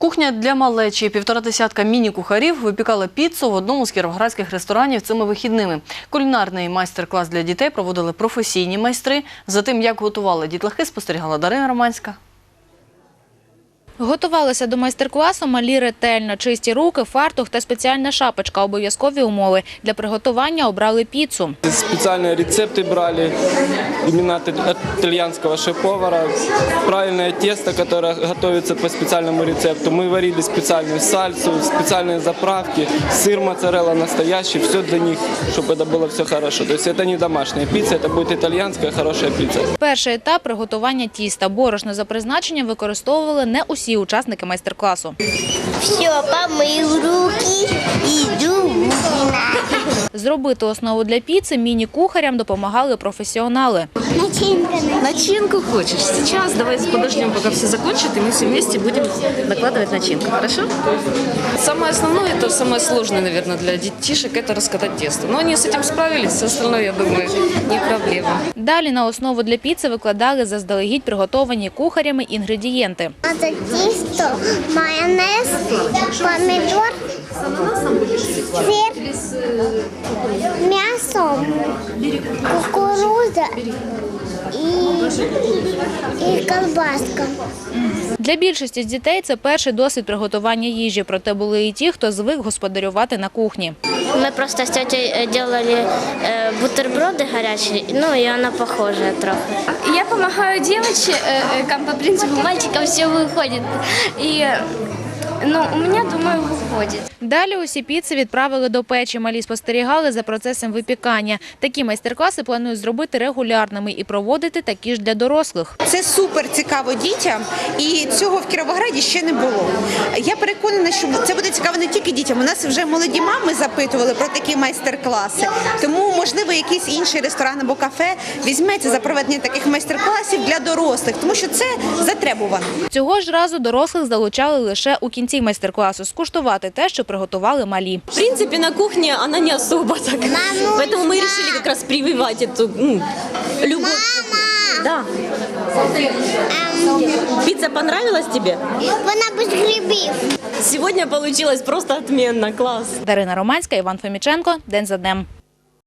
Кухня для малечі. Півтора десятка міні-кухарів випікала піцу в одному з кіровоградських ресторанів цими вихідними. Кулінарний майстер-клас для дітей проводили професійні майстри. За тим, як готували дітлахи, спостерігала Дарина Романська. Готувалися до майстер-класу малі ретельно. Чисті руки, фартух та спеціальна шапочка – обов'язкові умови. Для приготування обрали піцу. Специальные рецепты брали именно от от итальянского шеф-повара. Правильное тесто, которое готовится по специальному рецепту. Мы варили специальную сальсу, специальные заправки, сыр моцарелла настоящий, все для них, чтобы это было все хорошо. То есть это не домашняя пицца, это будет итальянская хорошая пицца. Перший етап – приготування тіста. Борошно за призначенням використовували не усі учасники майстер-класу. Все, помыл руки, иду в магазин. Зробити основу для піци міні-кухарям допомагали професіонали. Начинка на Начинку хочешь? Сейчас давай подождем, пока все закончат, и мы все вместе будем накладывать начинку, хорошо? Самое основное, это самое сложное, наверное, для детишек, это раскатать тесто. Но они с этим справились, все остальное, я думаю, не проблема. Далі на основу для піци викладали заздалегідь приготовані кухарями інгредієнти. Это тесто, майонез, помидор, сыр, мясо, кукуруза и, и колбаска. Для більшості з дітей це перший досвід приготування їжі, проте були і ті, хто звик господарювати на кухні. Мы просто с тетей э, делали э, бутерброды горячие, ну и она похожая трохи. Я помогаю девочкам по принципу мальчикам все выходит. И ну, у меня, думаю, выходит. Далі усі піци відправили до печі. Малі спостерігали за процесом випікання. Такі майстер-класи планують зробити регулярними і проводити такі ж для дорослих. Це супер цікаво дітям, і цього в Кіровограді ще не було. Я переконана, що це буде цікаво не тільки дітям. У нас вже молоді мами запитували про такі майстер-класи. Тому, можливо, якийсь інший ресторан або кафе візьметься за проведення таких майстер-класів для дорослих, тому що це затребувано. Цього ж разу дорослих залучали лише у кінці майстер-класу скуштувати те, що приготували малі. В принципе, на кухне она не особо так. Поэтому мы решили как раз прививать эту ну, любовь. Да. Пицца понравилась тебе? Вона без грибів. Сегодня получилось просто отменно, класс. Дарина Романська, Іван Фоміченко. День за днем.